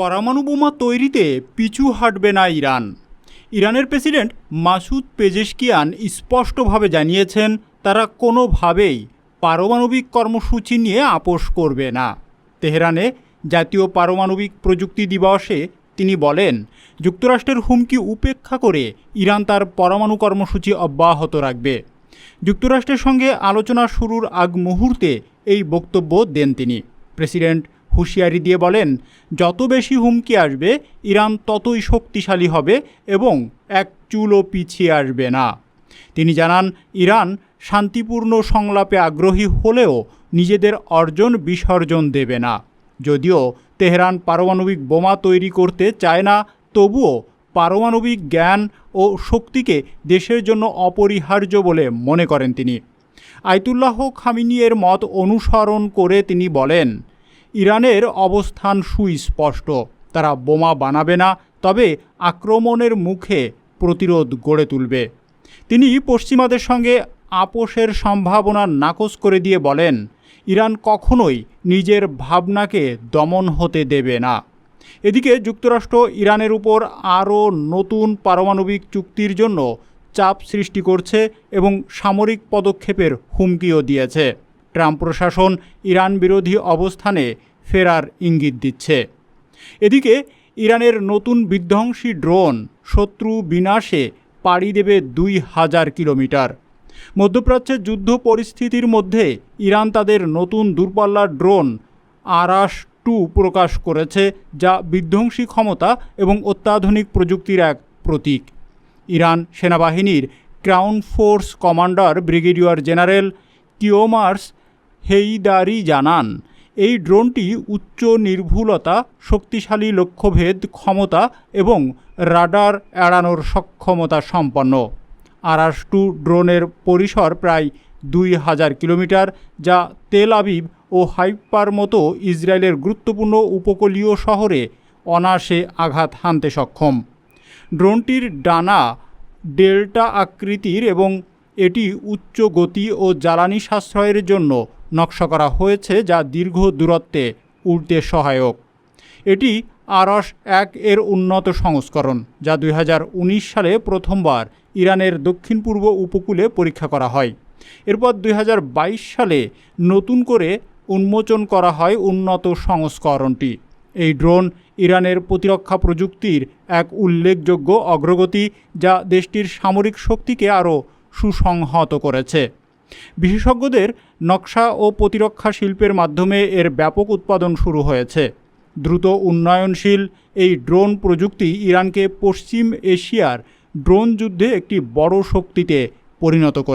পরমাণু বোমা তৈরিতে পিছু হাঁটবে না ইরান। ইরানের প্রেসিডেন্ট মাসুদ পেজেশকিয়ান স্পষ্টভাবে জানিয়েছেন, তারা কোনোভাবেই পারমাণবিক কর্মসূচি নিয়ে আপোষ করবে না। তেহরানে জাতীয় পারমাণবিক প্রযুক্তি দিবসে তিনি বলেন, যুক্তরাষ্ট্রের হুমকি উপেক্ষা করে ইরান তার পরমাণু কর্মসূচি অব্যাহত রাখবে। যুক্তরাষ্ট্রের সঙ্গে আলোচনা শুরুর আগ মুহূর্তে এই বক্তব্য দেন তিনি। প্রেসিডেন্ট হুঁশিয়ারি দিয়ে বলেন, যত বেশি হুমকি আসবে, ইরান ততই শক্তিশালী হবে এবং এক চুলও পিছিয়ে আসবে না। তিনি জানান, ইরান শান্তিপূর্ণ সংলাপে আগ্রহী হলেও নিজেদের অর্জন বিসর্জন দেবে না। যদিও তেহরান পারমাণবিক বোমা তৈরি করতে চায় না, তবুও পারমাণবিক জ্ঞান ও শক্তিকে দেশের জন্য অপরিহার্য বলে মনে করেন তিনি। আয়তুল্লাহ খামিনি এর মত অনুসরণ করে তিনি বলেন ইরানের অবস্থান সুস্পষ্ট। তারা বোমা বানাবে না, তবে আক্রমণের মুখে প্রতিরোধ গড়ে তুলবে। তিনি পশ্চিমাদের সঙ্গে আপোষের সম্ভাবনা নাকচ করে দিয়ে বলেন, ইরান কখনোই নিজের ভাবনাকে দমন হতে দেবে না। এদিকে যুক্তরাষ্ট্র ইরানের উপর আরও নতুন পারমাণবিক চুক্তির জন্য চাপ সৃষ্টি করছে এবং সামরিক পদক্ষেপের হুমকিও দিয়েছে। ট্রাম্প প্রশাসন ইরান বিরোধী অবস্থানে ফেরার ইঙ্গিত দিচ্ছে। এদিকে ইরানের নতুন বিধ্বংসী ড্রোন শত্রু বিনাশে পাড়ি দেবে দুই হাজার কিলোমিটার। মধ্যপ্রাচ্যের যুদ্ধ পরিস্থিতির মধ্যে ইরান তাদের নতুন দূরপাল্লার ড্রোন আরাস টু প্রকাশ করেছে, যা বিধ্বংসী ক্ষমতা এবং অত্যাধুনিক প্রযুক্তির এক প্রতীক। ইরান সেনাবাহিনীর ground force commander brigadier general Kiomars Heydari জানান এই ড্রোনটি উচ্চ নির্ভুলতা, শক্তিশালী লক্ষ্যভেদ, ক্ষমতা এবং রাডার এড়ানোর সক্ষমতা সম্পন্ন। আরাস টু ড্রোনের পরিসর প্রায় দুই হাজার কিলোমিটার, যা তেল আবিব ও হাইপার মতো ইসরায়েলের গুরুত্বপূর্ণ উপকূলীয় শহরে অনায়াসে আঘাত হানতে সক্ষম। ড্রোনটির ডানা ডেল্টা আকৃতির এবং এটি উচ্চ গতি ও জ্বালানি সাশ্রয়ের জন্য নকশা করা হয়েছে যা দীর্ঘ দূরত্বে উড়তে সহায়ক। এটি আরস এক এর উন্নত সংস্করণ, যা দুই হাজার উনিশ সালে প্রথমবার ইরানের দক্ষিণ পূর্ব উপকূলে পরীক্ষা করা হয়। এরপর দুই হাজার বাইশ সালে নতুন করে উন্মোচন করা হয় উন্নত সংস্করণটি। এই ড্রোন ইরানের প্রতিরক্ষা প্রযুক্তির এক উল্লেখযোগ্য অগ্রগতি, যা দেশটির সামরিক শক্তিকে আরও সুসংহত করেছে। বিশেষজ্ঞদের নকশা ও প্রতিরক্ষা শিল্পের মাধ্যমে এর ব্যাপক উৎপাদন শুরু হয়েছে। দ্রুত উন্নয়নশীল এই ড্রোন প্রযুক্তি ইরানকে পশ্চিম এশিয়ার ড্রোন যুদ্ধে একটি বড় শক্তিতে পরিণত করে